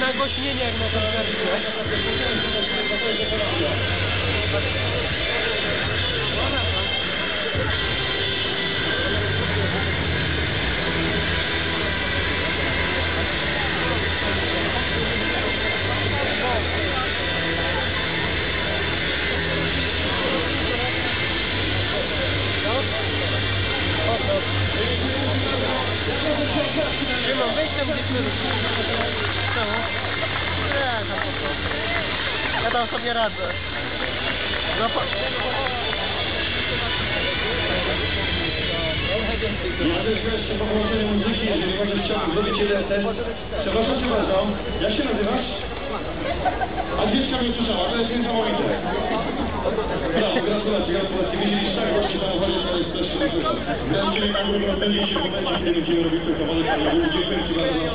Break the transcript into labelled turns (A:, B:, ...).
A: Nagłośnienie jak na koncercie. Czemu? Nie, tam po prostu. Ja tam sobie radzę. No po...
B: Jesteśmy jeszcze po połączeniu muzyki, jeżeli możesz chciałbym zrobić jeden test. Przepraszam cię bardzo, jak się nazywasz? Agnieszka mnie usłyszała, to jest niesamowite. Brawo, gratulacje, Gratuluję Panu, będzie się w momencie, kiedy będziemy robić te samochody. Dziękuję Ci bardzo.